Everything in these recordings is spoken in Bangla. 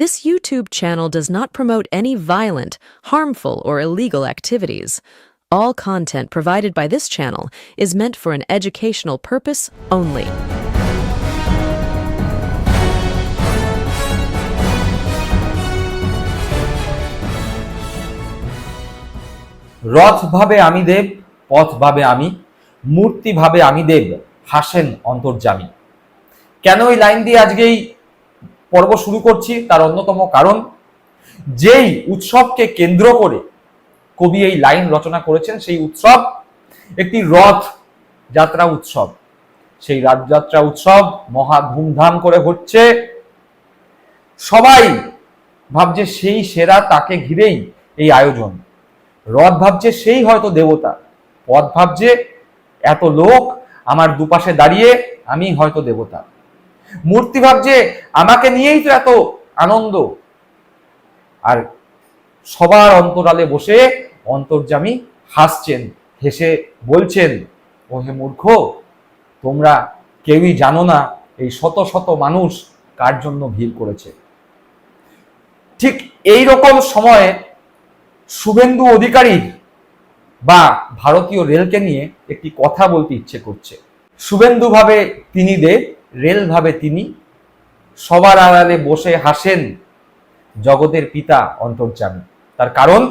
This YouTube channel does not promote any violent, harmful, or illegal activities. All content provided by this channel is meant for an educational purpose only. রথ ভাবে আমি দেব পথ ভাবে আমি মূর্তি ভাবে আমি দেব হাসেন অন্তর্জামী কেন এই লাইন দিয়ে আজকে এই পর্ব শুরু করছি, তার অন্যতম কারণ, যেই উৎসবকে কেন্দ্র করে কবি এই লাইন রচনা করেছেন, সেই উৎসব একটি রথ যাত্রা উৎসব। সেই রাজযাত্রা উৎসব মহা ধুমধাম করে হচ্ছে। সবাই ভাবছে সেই সেরা তাকে ঘিরেই এই আয়োজন। রথ ভাবছে সেই হয়তো দেবতা। পথ ভাবছে, এত লোক আমার দুপাশে দাঁড়িয়ে আমি হয়তো দেবতা। মূর্তি ভাবছে, আমাকে নিয়েই তো এত আনন্দ। আর সবার অন্তরালে বসে অন্তর্জামী হাসছেন, হেসে বলছেন, ও হে মূর্খ, তোমরা কেউই জানো না এই শত শত মানুষ কার জন্য ভিড় করেছে? ঠিক এই রকম সময়ে শুভেন্দু অধিকারী বা ভারতীয় রেলকে নিয়ে একটি কথা বলতে ইচ্ছে করছে। শুভেন্দু ভাবে তিনি দে রেল ভাবে তিনি সবার আড়ালে বসে হাসেন জগতের পিতা অন্তর্যামী। তার কারণ,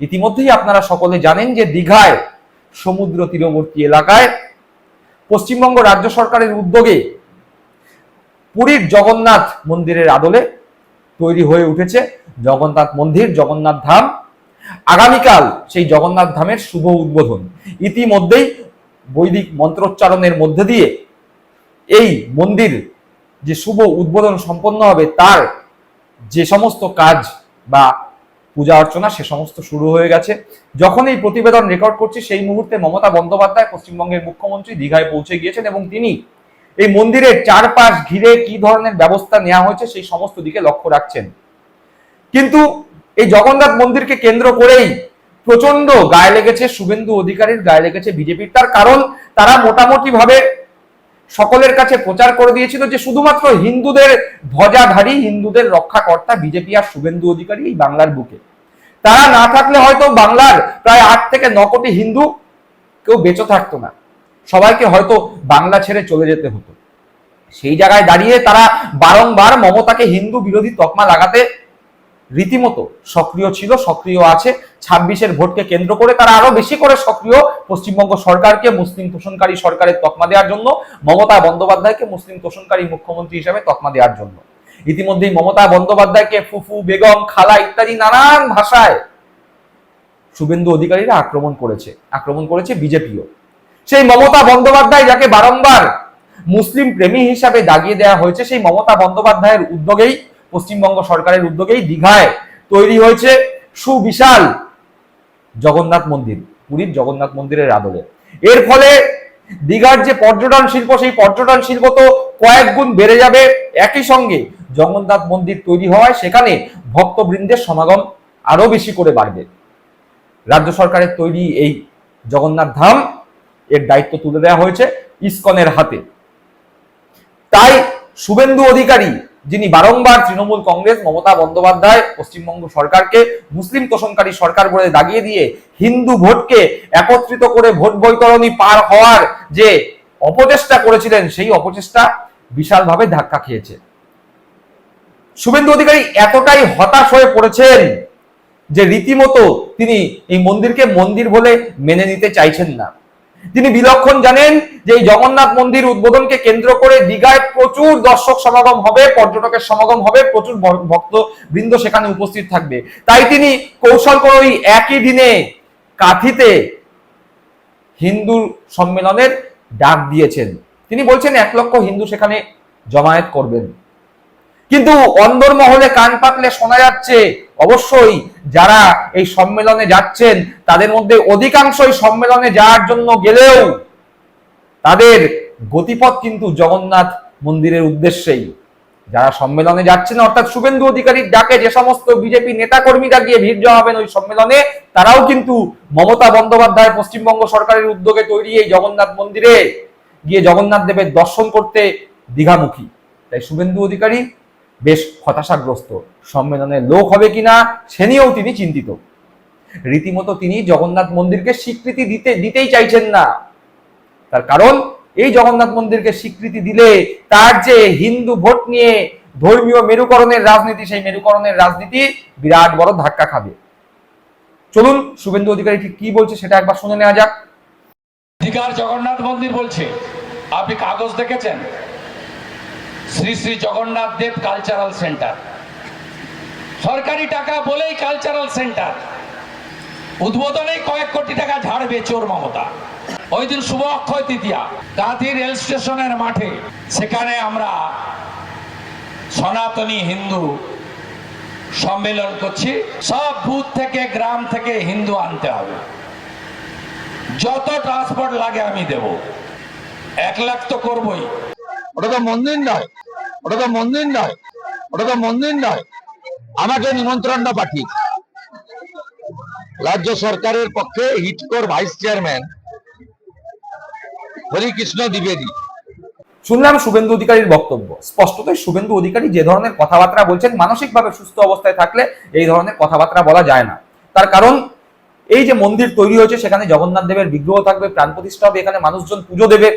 ইতিমধ্যেই আপনারা সকলে জানেন যে দীঘায়, সমুদ্র তীরবর্তী এলাকায় পশ্চিমবঙ্গ রাজ্য সরকারের উদ্যোগে পুরীর জগন্নাথ মন্দিরের আদলে তৈরি হয়ে উঠেছে জগন্নাথ মন্দির, জগন্নাথ ধাম। আগামীকাল সেই জগন্নাথ ধামের শুভ উদ্বোধন। ইতিমধ্যেই বৈদিক মন্ত্রোচ্চারণের মধ্যে দিয়ে এই মন্দির যে শুভ উদ্বোধন সম্পন্ন হবে, তার যে সমস্ত কাজ বা পূজা অর্চনা, সে সমস্ত শুরু হয়ে গেছে। যখন এই প্রতিবেদন রেকর্ড করছি, সেই মুহূর্তে মমতা বন্দ্যোপাধ্যায় পশ্চিমবঙ্গের মুখ্যমন্ত্রী দীঘায় পৌঁছে গিয়েছেন এবং তিনি এই মন্দিরের চারপাশ ঘিরে কি ধরনের ব্যবস্থা নেওয়া হয়েছে, সেই সমস্ত দিকে লক্ষ্য রাখছেন। কিন্তু এই জগন্নাথ মন্দিরকে কেন্দ্র করেই প্রচণ্ড গায়ে লেগেছে, শুভেন্দু অধিকারীর গায়ে লেগেছে বিজেপির। তার কারণ, তারা মোটামুটি ভাবে সকলের কাছে প্রচার করে দিয়েছিল যে শুধুমাত্র হিন্দুদের ধ্বজাধারী হিন্দুদের রক্ষাকর্তা বিজেপি আর শুভেন্দু অধিকারী এই বাংলার বুকে। তারা না থাকলে হয়তো বাংলার প্রায় আট থেকে ন কোটি হিন্দু কেউ বেঁচে থাকতো না। সবাইকে হয়তো বাংলা ছেড়ে চলে যেতে হতো। সেই জায়গায় দাঁড়িয়ে তারা বারংবার মমতাকে হিন্দু বিরোধী তকমা লাগাতে রীতিমতো সক্রিয় ছিল, সক্রিয় আছে। ছাব্বিশের ভোটকে কেন্দ্র করে তারা আরও বেশি করে সক্রিয় পশ্চিমবঙ্গ সরকারকে, মুসলিম তোষণকারী সরকারের তকমা দেওয়ার জন্য, মমতা বন্দ্যোপাধ্যায়কে মুসলিম তোষণকারী মুখ্যমন্ত্রী হিসেবে তকমা দেওয়ার জন্য। ইতিমধ্যেই মমতা বন্দ্যোপাধ্যায়কে ফুফু, বেগম, খালা ইত্যাদি নানান ভাষায় শুভেন্দু অধিকারীরা আক্রমণ করেছে আক্রমণ করেছে বিজেপিও। সেই মমতা বন্দ্যোপাধ্যায় যাকে বারংবার মুসলিম প্রেমী হিসাবে দাগিয়ে দেওয়া হয়েছে, সেই মমতা বন্দ্যোপাধ্যায়ের উদ্যোগেই পশ্চিমবঙ্গ সরকারের উদ্যোগেই দীঘায় তৈরি হয়েছে সুবিশাল জগন্নাথ মন্দির, পুরীর জগন্নাথ মন্দিরের আদলে। এর ফলে দীঘার যে পর্যটন শিল্প, সেই পর্যটন শিল্প তো কয়েক গুণ বেড়ে যাবে। একই সঙ্গে জগন্নাথ মন্দির তৈরি হওয়ায় সেখানে ভক্তবৃন্দের সমাগম আরও বেশি করে বাড়বে। রাজ্য সরকারের তৈরি এই জগন্নাথ ধাম এর দায়িত্ব তুলে দেওয়া হয়েছে ইসকনের হাতে। তাই শুভেন্দু অধিকারী যিনি বারংবার তৃণমূল কংগ্রেস, মমতা বন্দ্যোপাধ্যায়, পশ্চিমবঙ্গ সরকারকে মুসলিম তোষণকারী সরকার বলে দাগিয়ে দিয়ে হিন্দু ভোটকে একত্রিত করে ভোট বৈতরণী পার হওয়ার যে অপচেষ্টা করেছিলেন, সেই অপচেষ্টা বিশালভাবে ধাক্কা খেয়েছে। শুভেন্দু অধিকারী এতটাই হতাশ হয়ে পড়েছেন যে রীতিমতো তিনি এই মন্দিরকে মন্দির বলে মেনে নিতে চাইছেন না। তিনি বিলক্ষণ জানেন যে এই জগন্নাথ মন্দির উদ্বোধনকে কেন্দ্র করে দীঘায় প্রচুর দর্শক সমাগম হবে, পর্যটকের সমাগম হবে, প্রচুর ভক্ত বৃন্দ সেখানে উপস্থিত থাকবে। তাই তিনি কৌশল করে ওই একই দিনে কাথিতে হিন্দু সম্মেলনের ডাক দিয়েছেন। তিনি বলছেন, এক লক্ষ হিন্দু সেখানে জমায়েত করবেন। কিন্তু অন্দর মহলে কান পাতলে শোনা যাচ্ছে, অবশ্যই যারা এই সম্মেলনে যাচ্ছেন, তাদের মধ্যে অধিকাংশই সম্মেলনে যাওয়ার জন্য গেলেও তাদের গতিপথ কিন্তু জগন্নাথ মন্দিরের উদ্দেশ্যেই। যারা সম্মেলনে যাচ্ছেন, অর্থাৎ শুভেন্দু অধিকারীর ডাকে যে সমস্ত বিজেপি নেতা কর্মীরা গিয়ে ভিড় জমাবেন ওই সম্মেলনে, তারাও কিন্তু মমতা বন্দ্যোপাধ্যায় পশ্চিমবঙ্গ সরকারের উদ্যোগে তৈরি এই জগন্নাথ মন্দিরে গিয়ে জগন্নাথ দেবের দর্শন করতে দীঘামুখী। তাই শুভেন্দু অধিকারী বেশ হতাশাগ্রস্ত। সম্মেলনে লোক হবে কিনা সে নিয়েও তিনি চিন্তিত। রীতিমতো তিনি জগন্নাথ মন্দিরকে স্বীকৃতি দিতে, দিতেই চাইছেন না। তার কারণ, এই জগন্নাথ মন্দিরকে স্বীকৃতি দিলে তার যে হিন্দু ভোট নিয়ে ধর্মীয় মেরুকরণের রাজনীতি, সেই মেরুকরণের রাজনীতি বিরাট বড় ধাক্কা খাবে। চলুন, শুভেন্দু অধিকারী ঠিক কি বলছে সেটা একবার শুনে নেওয়া যাক। দীঘার জগন্নাথ মন্দির বলছে। আপনি কাগজ দেখেছেন? শ্রী শ্রী জগন্নাথ দেব কালচারাল সেন্টার সরকারি টাকা বলেই কালচারাল সেন্টার উদ্বোধনেই কয়েক কোটি টাকা ঝাড়বে চোর মমতা। ওই দিন শুভ অক্ষয় তৃতীয়া, কাঁথি রেল স্টেশনের মাঠে। সেখানে আমরা সনাতনী হিন্দু সম্মেলন করছি। সব বুথ থেকে, গ্রাম থেকে হিন্দু আনতে হবে। যত ট্রান্সপোর্ট লাগে আমি দেব। এক লাখ তো করবই। ওটা তো মন্দির নয়। ওটা তো মন্দির নয়। ওটা তো মন্দির নয়। আমাকে নিমন্ত্রণটা পাঠিয়ে। রাজ্য সরকারের পক্ষে হিটকোর ভাইস চেয়ারম্যান হরিকৃষ্ণ দ্বিবেদী। শুনলাম শুভেন্দু অধিকারীর বক্তব্য। স্পষ্টতই শুভেন্দু অধিকারী যে ধরনের কথাবার্তা বলছেন, মানসিকভাবে সুস্থ অবস্থায় থাকলে এই ধরনের কথাবার্তা বলা যায় না। তার কারণ, এই যে মন্দির তৈরি হয়েছে, সেখানে জগন্নাথ দেবের বিগ্রহ থাকবে, প্রাণ প্রতিষ্ঠা হবে, এখানে মানুষজন পুজো দেবে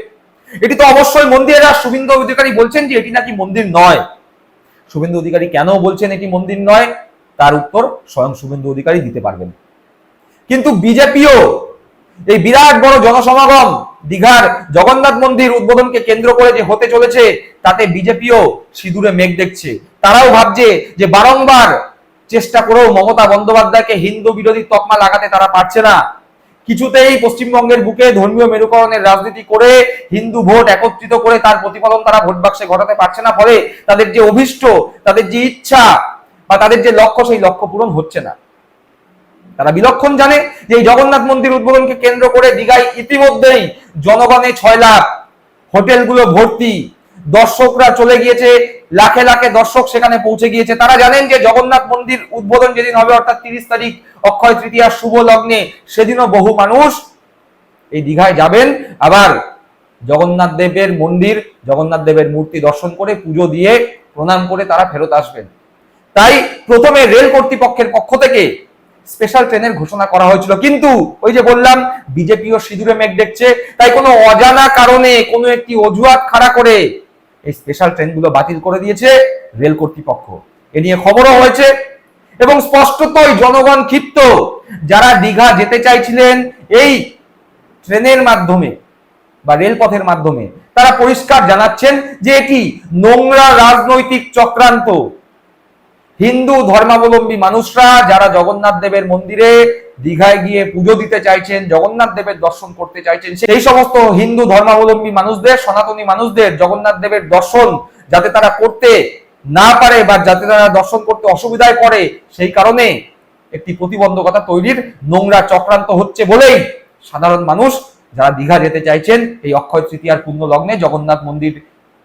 এটি তো অবশ্যই মন্দিরের শুভেন্দু অধিকারী বলছেন যে এটি নাকি মন্দির নয়। শুভেন্দু অধিকারী কেন বলছেন এটি মন্দির নয়? তার উত্তর স্বয়ং শুভেন্দু অধিকারী দিতে পারবেন। কিন্তু বিজেপিও এই বিরাট বড় জনসমাগম, দীঘার জগন্নাথ মন্দির উদ্বোধনকে কেন্দ্র করে যে হতে চলেছে, তাতে বিজেপিও সিঁদুরে মেঘ দেখছে। তারাও ভাবছে যে বারংবার চেষ্টা করেও মমতা বন্দ্যোপাধ্যায়কে হিন্দু বিরোধী তকমা লাগাতে তারা পারছে না। কিছুতেই পশ্চিমবঙ্গের বুকে ধর্মীয় মেরুকরণের রাজনীতি করে হিন্দু ভোট একত্রিত করে তার প্রতিফলন তারা ভোট বাক্সে ঘটাতে পারছে না। ফলে তাদের যে অভিষ্ট, তাদের যে ইচ্ছা বা তাদের যে লক্ষ্য, সেই লক্ষ্য পূরণ হচ্ছে না। তারা বিলক্ষণ জানে যে এই জগন্নাথ মন্দির উদ্বোধনকে কেন্দ্র করে দীঘায় ইতিমধ্যেই জনগণে ছয় লাখ হোটেলগুলো ভর্তি দর্শকরা চলে গিয়েছে, লাখে লাখে দর্শক সেখানে পৌঁছে গিয়েছে। তারা জানেন যে জগন্নাথ মন্দির উদ্বোধন যেদিন হবে, অর্থাৎ তিরিশ তারিখ, অক্ষয় তৃতীয়ার শুভ লগ্নে, সেদিনও বহু মানুষ এই দীঘায় যাবেন। আবার জগন্নাথ দেবের মন্দির, জগন্নাথ দেবের মূর্তি দর্শন করে, পুজো দিয়ে প্রণাম করে তারা ফেরত আসবেন। তাই প্রথমে রেল কর্তৃপক্ষের পক্ষ থেকে স্পেশাল ট্রেনের ঘোষণা করা হয়েছিল। কিন্তু ওই যে বললাম, বিজেপিও সিঁদুরে মেঘ দেখছে। তাই কোনো অজানা কারণে কোনো একটি অজুহাত খাড়া করে এই স্পেশাল ট্রেনগুলো বাতিল করে দিয়েছে রেল কর্তৃপক্ষ। এ নিয়ে খবরও হয়েছে এবং স্পষ্টতই জনগণ ক্ষিপ্ত। যারা দীঘা যেতে চাইছিলেন এই ট্রেনের মাধ্যমে বা রেলপথের মাধ্যমে, তারা পরিষ্কার জানাচ্ছেন যে এটি নোংরা রাজনৈতিক চক্রান্ত। হিন্দু ধর্মাবলম্বী মানুষরা যারা জগন্নাথ দেবের মন্দিরে দীঘায় গিয়ে পুজো দিতে চাইছেন, জগন্নাথ দেবের দর্শন করতে চাইছেন, সেই সমস্ত হিন্দু ধর্মাবলম্বী মানুষদের, সনাতনী মানুষদের জগন্নাথ দেবের দর্শন যাতে তারা করতে না পারে বা যাতে তারা দর্শন করতে অসুবিধায় পড়ে, সেই কারণে একটি প্রতিবন্ধকতা তৈরির নোংরা চক্রান্ত হচ্ছে বলেই সাধারণ মানুষ যারা দীঘা যেতে চাইছেন, এই অক্ষয় তৃতীয়ার পূর্ণ লগ্নে জগন্নাথ মন্দির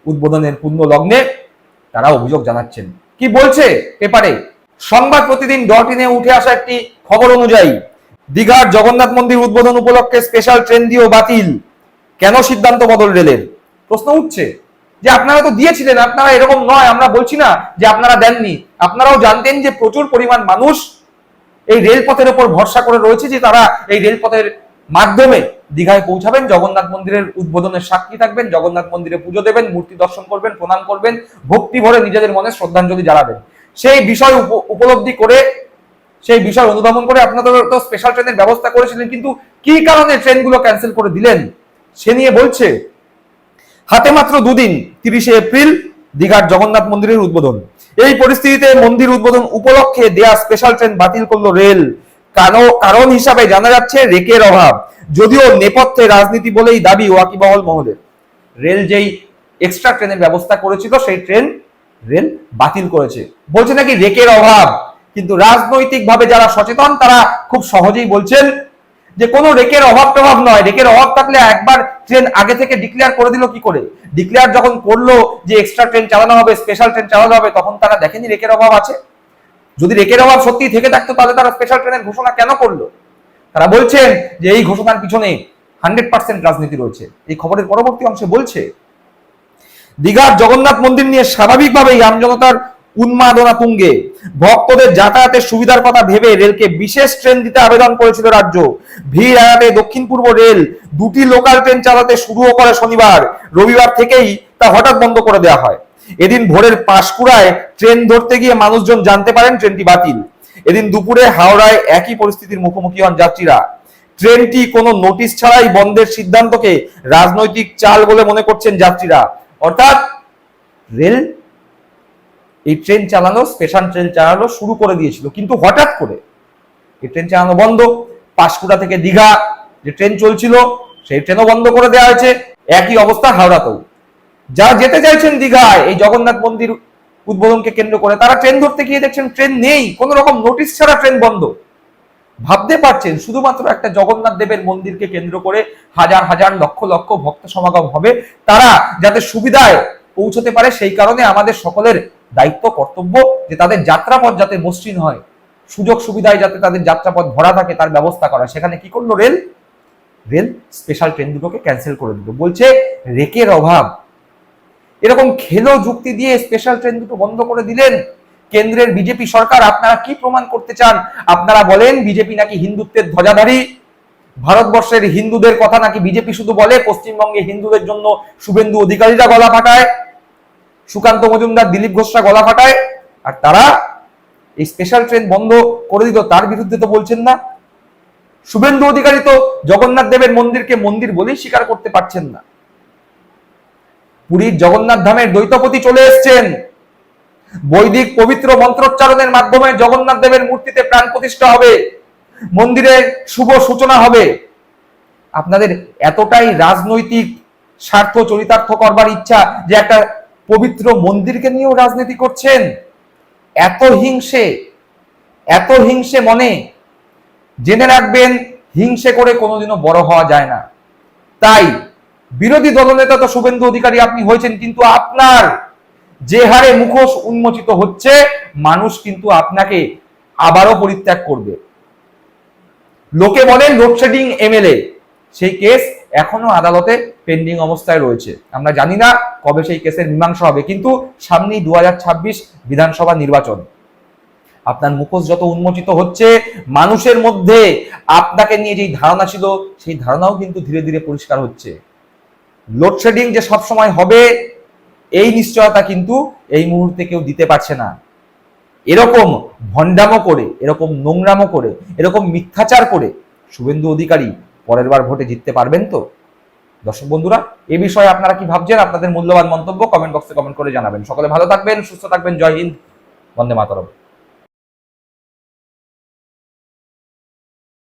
উদ্বোধনের পূর্ণ লগ্নে তারা অভিযোগ জানাচ্ছেন। কি বলছে পেপারে? সংবাদ প্রতিদিন ডট ইনে উঠে আসা একটি খবর অনুযায়ী, দীঘার জগন্নাথ মন্দির উদ্বোধন উপলক্ষে স্পেশাল ট্রেন দিয়েও বাতিল। কেন সিদ্ধান্ত বদল রেলের? প্রশ্ন উঠছে। যে আপনারা তো দিয়েছিলেন, আপনারা এরকম নয়, আমরা বলছি না যে আপনারা দেননি। আপনারাও জানতেন যে প্রচুর পরিমাণ মানুষ এই রেলপথের উপর ভরসা করে রয়েছে যে তারা এই রেলপথের মাধ্যমে দীঘায় পৌঁছাবেন, জগন্নাথ মন্দিরের উদ্বোধনের সাক্ষী থাকবেন, জগন্নাথ মন্দিরে পুজো দেবেন, মূর্তি দর্শন করবেন, প্রণাম করবেন, ভক্তি ভরে নিজেদের মনে শ্রদ্ধাঞ্জলি জানাবেন। সেই বিষয় উপ- উপলব্ধি করে, সেই বিষয় অনুধাবন করে আপনাদের তো স্পেশাল ট্রেনের ব্যবস্থা করেছিলেন, কিন্তু কি কারণে ট্রেনগুলো ক্যান্সেল করে দিলেন? সে নিয়ে বলছে, হাতে মাত্র দুদিন, তিরিশে এপ্রিল, দীঘার জগন্নাথ মন্দিরের উদ্বোধন। এই পরিস্থিতিতে মন্দির উদ্বোধন উপলক্ষে দেয়া স্পেশাল ট্রেন বাতিল করল রেল। কারণ হিসাবে জানা যাচ্ছে রেকের অভাব। যদিও নেপথ্যে রাজনীতি বলেই দাবি ওয়াকিবহল মহলের রেল যেই এক্সট্রা ট্রেনের ব্যবস্থা করেছিল, সেই ট্রেন রেল বাতিল করেছে। বলছে নাকি রেকের অভাব। কিন্তু রাজনৈতিকভাবে যারা সচেতন, তারা খুব সহজেই বলছেন যে কোনো রেকের অভাব প্রভাব নয়। রেকের অভাব থাকলে একবার ট্রেন আগে থেকে ডিক্লেয়ার করে দিল কি করে? ডিক্লেয়ার যখন করল যে এক্সট্রা ট্রেন চালানো হবে স্পেশাল ট্রেন চালানো হবে, তখন তারা দেখেনি রেকের অভাব আছে। যদি রেকের অভাব সত্যি থেকে থাকতো, তাহলে তারা স্পেশাল ট্রেনের ঘোষণা কেন করল? তারা বলছেন যে এই ঘোষণার পিছনে হান্ড্রেড পার্সেন্ট রাজনীতি রয়েছে। এই খবরের পরবর্তী অংশে বলছে, দীঘার জগন্নাথ মন্দির নিয়ে স্বাভাবিকভাবেই আমজনতার উন্মাদনা তুঙ্গে ভক্তদের যাতায়াতের সুবিধার কথা ভেবে রেলকে বিশেষ ট্রেন দিতে আবেদন করেছিল রাজ্য। ভিড় এড়াতে দক্ষিণ পূর্ব রেল দুটি লোকাল ট্রেন চালাতে শুরুও করে শনিবার। রবিবার থেকেই তা হঠাৎ বন্ধ করে দেওয়া হয়। এদিন ভোরের পাঁশকুড়ায় ট্রেন ধরতে গিয়ে মানুষজন জানতে পারেন ট্রেনটি বাতিল। এদিন দুপুরে হাওড়ায় একই পরিস্থিতির মুখোমুখি হন যাত্রীরা। ট্রেনটি কোনো নোটিশ ছাড়াই বন্ধের সিদ্ধান্তকে রাজনৈতিক চাল বলে মনে করছেন যাত্রীরা। অর্থাৎ রেল এই ট্রেন চালানো, স্পেশাল ট্রেন চালানো শুরু করে দিয়েছিল। কিন্তু হঠাৎ করে এই ট্রেন চালানো বন্ধ। পাঁশকুড়া থেকে দীঘা যে ট্রেন চলছিল, সেই ট্রেনও বন্ধ করে দেওয়া হয়েছে। একই অবস্থা হাওড়াতেও। যারা যেতে চাইছেন দীঘায়, এই জগন্নাথ মন্দির উদ্বোধনকে কেন্দ্র করে, তারা ট্রেন ধরতে গিয়ে দেখছেন ট্রেন নেই, কোন রকম নোটিশ ছাড়া ট্রেন বন্ধ। ভাবতে পারছেন, শুধুমাত্র একটা জগন্নাথ দেবের মন্দিরকে কেন্দ্র করে হাজার হাজার লক্ষ লক্ষ ভক্ত সমাগম হবে, তারা যাতে সুবিধায় পৌঁছতে পারে, সেই কারণে আমাদের সকলের দায়িত্ব, কর্তব্য যে তাদের যাত্রাপথ যাতে মসৃণ হয়, সুযোগ সুবিধায় যাতে তাদের যাত্রাপথ ভরা থাকে, তার ব্যবস্থা করা। সেখানে কি করল রেল? রেল স্পেশাল ট্রেন দুটোকে ক্যান্সেল করে দিল। বলছে, রেকের অভাব এরকম খেলো যুক্তি দিয়ে স্পেশাল ট্রেন দুটো বন্ধ করে দিলেন কেন্দ্রের বিজেপি সরকার। আপনারা কি প্রমাণ করতে চান? আপনারা বলেন, বিজেপি নাকি হিন্দুত্বের ধ্বজাধারী? ভারতবর্ষের হিন্দুদের কথা নাকি বিজেপি শুধু বলে? পশ্চিমবঙ্গে হিন্দুদের জন্য শুভেন্দু অধিকারীরা গলা ফাটায়, সুকান্ত মজুমদার, দিলীপ ঘোষরা গলা ফাটায়, আর তারা এই স্পেশাল ট্রেন বন্ধ করে দিল তার বিরুদ্ধে তো বলছেন না। শুভেন্দু অধিকারী তো জগন্নাথ দেবের মন্দিরকে মন্দির বলেই স্বীকার করতে পারছেন না। পুরীর জগন্নাথ ধামের দ্বৈতপতি চলে এসছেন। বৈদিক পবিত্র মন্ত্রোচ্চারণের মাধ্যমে জগন্নাথ দেবের মূর্তিতে প্রাণ প্রতিষ্ঠা হবে। মন্দিরের শুভ সূচনা হবে। আপনাদের এতটাই রাজনৈতিক স্বার্থ, চরিতার্থ করবার ইচ্ছা যে একটা পবিত্র মন্দিরকে নিয়েও রাজনীতি করছেন? এত হিংসে এত হিংসে মনে। জেনে রাখবেন, হিংসে করে কোনোদিনও বড় হওয়া যায় না। তাই বিরোধী দলনেতা তো শুভেন্দু অধিকারী আপনি হয়েছেন, কিন্তু আপনার যে হারে মুখোশ উন্মোচিত হচ্ছে, মানুষ কিন্তু আপনাকে আবারও পরিত্যাগ করবে। লোকে বলেন, লোডশেডিং এমএলএ, সেই কেস এখনও আদালতে পেন্ডিং অবস্থায় রয়েছে। আমরা জানি না কবে সেই কেসের মীমাংসা হবে, কিন্তু সামনেই দু হাজার ছাব্বিশ বিধানসভা নির্বাচন। আপনার মুখোশ যত উন্মোচিত হচ্ছে, মানুষের মধ্যে আপনাকে নিয়ে যেই ধারণা ছিল, সেই ধারণাও কিন্তু ধীরে ধীরে পরিষ্কার হচ্ছে। লোডশেডিং যে সবসময় হবে, এই নিশ্চয়তা কিন্তু এই মুহূর্তে কেউ দিতে পারছে না। এরকম ভণ্ডামো করে, এরকম নোংরামো করে, এরকম মিথ্যাচার করে শুভেন্দু অধিকারী পরের বার ভোটে জিততে পারবেন তো? দর্শক বন্ধুরা, এ বিষয়ে আপনারা কি ভাবছেন? আপনাদের মূল্যবান মন্তব্য কমেন্ট বক্সে কমেন্ট করে জানাবেন। সকলে ভালো থাকবেন, সুস্থ থাকবেন। জয় হিন্দ, বন্দে মাতরম।